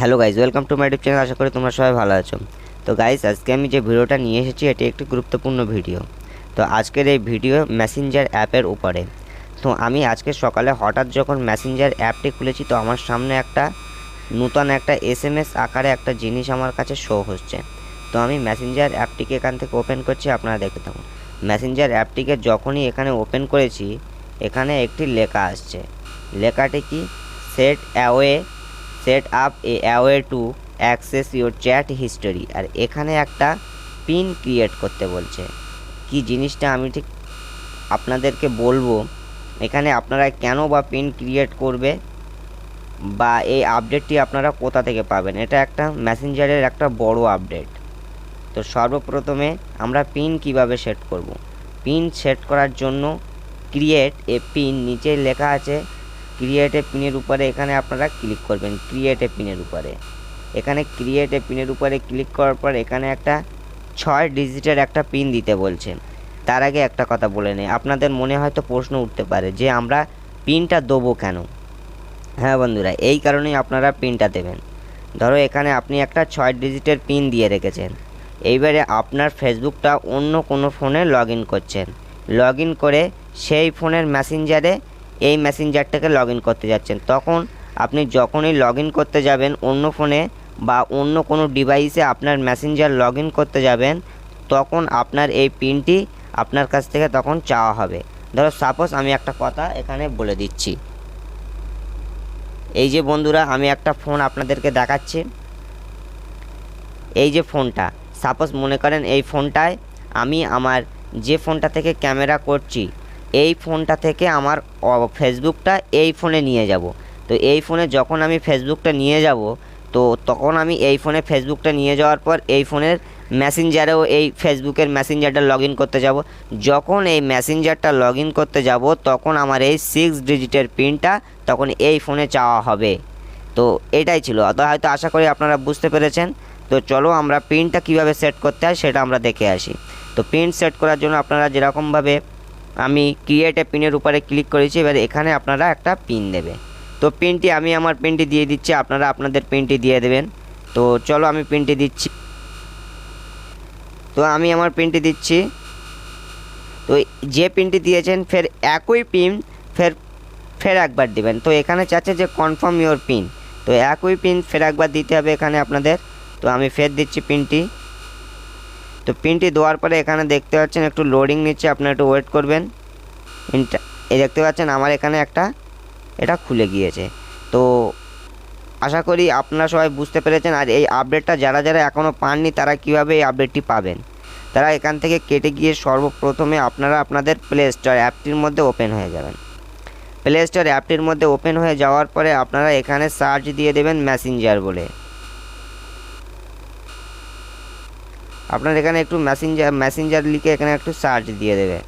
Hello guys welcome to my YouTube channel, আশা করি তোমরা সবাই ভালো আছো। তো গাইজ আজকে আমি যে ভিডিওটা নিয়ে এসেছি, এটি একটি গুরুত্বপূর্ণ ভিডিও। তো আজকের এই ভিডিও মেসেঞ্জার অ্যাপের উপরে। তো আমি আজকে সকালে হঠাৎ যখন মেসেঞ্জার অ্যাপটি খুলেছি, তো আমার সামনে একটা নূতন একটা এস এম এস আকারে একটা জিনিস আমার কাছে শো হচ্ছে। তো আমি মেসেঞ্জার অ্যাপটিকে এখান থেকে ওপেন করছি, আপনারা দেখতে থাকুন। মেসেঞ্জার অ্যাপটিকে যখনই এখানে ওপেন করেছি, এখানে একটি লেখা আসছে। লেখাটি কি? Set away set up a away to access your chat history আর এখানে একটা পিন ক্রিয়েট করতে বলছে। কি জিনিসটা আমি ঠিক আপনাদেরকে বলব? এখানে আপনারা কেন বা পিন ক্রিয়েট করবে? বা এই আপডেটটি আপনারা কোথা থেকে পাবেন? এটা একটা মেসেঞ্জারের একটা বড় আপডেট তো সর্বপ্রথমে আমরা পিন কীভাবে সেট করব। পিন সেট করার জন্য ক্রিয়েট এ পিন নিচে লেখা আছে ক্রিয়েট পিনের উপরে এখানে আপনারা ক্লিক করবেন ক্রিয়েট পিনের উপরে। এখানে ক্রিয়েট পিনের উপরে ক্লিক করার পর এখানে একটা ছয় ডিজিটের একটা পিন দিতে বলছে। তার আগে একটা কথা বলে নেই, আপনাদের মনে হয়তো প্রশ্ন উঠতে পারে যে আমরা পিনটা দেবো কেন? হ্যাঁ বন্ধুরা, এই কারণেই আপনারা পিনটা দেবেন। ধরো এখানে আপনি একটা ছয় ডিজিটের পিন দিয়ে রেখেছেন। এইবারে আপনার ফেসবুকটা অন্য কোনো ফোনে লগ করছেন। লগ করে সেই ফোনের মেসেঞ্জারে এই মেসেঞ্জারটাকে লগ করতে যাচ্ছেন। তখন আপনি যখনই লগ করতে যাবেন অন্য ফোনে বা অন্য কোনো ডিভাইসে আপনার মেসেঞ্জার লগ করতে যাবেন, তখন আপনার এই পিনটি আপনার কাছ থেকে তখন চাওয়া হবে। ধরো সাপোজ আমি একটা কথা এখানে বলে দিচ্ছি। এই যে বন্ধুরা, আমি একটা ফোন আপনাদেরকে দেখাচ্ছি। এই যে ফোনটা সাপোজ মনে করেন এই ফোনটায় আমি আমার যে ফোনটা থেকে ক্যামেরা করছি এই ফোনটা থেকে আমার ফেসবুকটা এই ফোনে নিয়ে যাব। তো এই ফোনে যখন আমি ফেসবুকটা নিয়ে যাব, তো তখন আমি এই ফোনে ফেসবুকটা নিয়ে যাওয়ার পর এই ফোনের মেসেঞ্জারেও এই ফেসবুকের মেসেঞ্জারটা লগ ইন করতে যাব। যখন এই মেসেঞ্জারটা লগ ইন করতে যাব, তখন আমার এই সিক্স ডিজিটের পিনটা তখন এই ফোনে চাওয়া হবে। তো এটাই ছিল। তো হয়তো আশা করি আপনারা বুঝতে পেরেছেন। তো চলো আমরা পিনটা কীভাবে সেট করতে হয় সেটা আমরা দেখে আসি। তো পিন সেট করার জন্য আপনারা যেরকমভাবে আমি ক্রিয়েট এ পিনের উপরে ক্লিক করেছি, এবার এখানে আপনারা একটা পিন দেবে। তো পিনটি আমি আমার পিনটি দিয়ে দিচ্ছি, আপনারা আপনাদের পিনটি দিয়ে দেবেন। তো চলো আমি পিনটি দিচ্ছি। তো আমি আমার পিনটি দিচ্ছি। তো যে পিনটি দিয়েছেন, ফের একই পিন ফের ফের একবার দিবেন। তো এখানে চাচ্ছে যে কনফার্ম ইওর পিন তো একই পিন ফের একবার দিতে হবে এখানে আপনাদের। তো আমি ফের দিচ্ছি পিনটি তো পিনটি দেওয়ার পরে এখানে দেখতে পাচ্ছেন একটু লোডিং নিচ্ছে, আপনারা একটু ওয়েট করবেন। এই দেখতে পাচ্ছেন আমার এখানে একটা, এটা খুলে গিয়েছে। তো আশা করি আপনারা সবাই বুঝতে পেরেছেন, আর এই আপডেটটা যারা যারা এখনও পাননি, তারা কীভাবে এই আপডেটটি পাবেন? তারা এখান থেকে কেটে গিয়ে সর্বপ্রথমে আপনারা আপনাদের প্লে স্টোর অ্যাপটির মধ্যে ওপেন হয়ে যাবেন। প্লে স্টোর অ্যাপটির মধ্যে ওপেন হয়ে যাওয়ার পরে আপনারা এখানে সার্চ দিয়ে দেবেন মেসেঞ্জার বলে। আপনার এখানে একটু মেসেঞ্জার মেসেঞ্জার লিখে এখানে একটু সার্চ দিয়ে দেবে।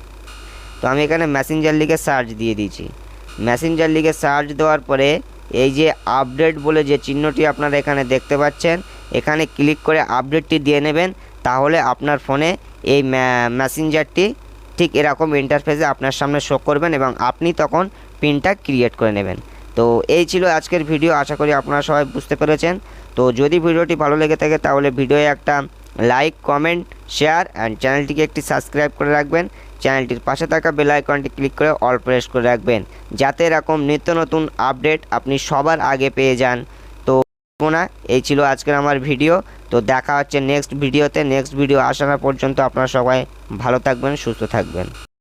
তো আমি এখানে মেসেঞ্জার লিখে সার্চ দিয়ে দিয়েছি। মেসেঞ্জার লিখে সার্চ দেওয়ার পরে এই যে আপডেট বলে যে চিহ্নটি আপনারা এখানে দেখতে পাচ্ছেন, এখানে ক্লিক করে আপডেটটি দিয়ে নেবেন, তাহলে আপনার ফোনে এই মেসেঞ্জারটি ঠিক এরকম ইন্টারফেসে আপনার সামনে শো করবেন এবং আপনি তখন পিনটা ক্রিয়েট করে নেবেন। তো এই ছিল আজকের ভিডিও আশা করি আপনারা সবাই বুঝতে পেরেছেন। তো যদি ভিডিওটি ভালো লেগে থাকে তাহলে ভিডিওয়ে একটা লাইক কমেন্ট শেয়ার অ্যান্ড চ্যানেলটিকে একটি সাবস্ক্রাইব করে রাখবেন। চ্যানেলটির পাশে থাকা বেল আইকনটি ক্লিক করে অল প্রেস করে রাখবেন। যাতে এরকম নিত্য নতুন আপডেট আপনি সবার আগে পেয়ে যান। তো না এই ছিল আজকের আমার ভিডিও তো দেখা হচ্ছে নেক্সট ভিডিওতে নেক্সট ভিডিও আসার পর্যন্ত আপনারা সবাই ভালো থাকবেন, সুস্থ থাকবেন।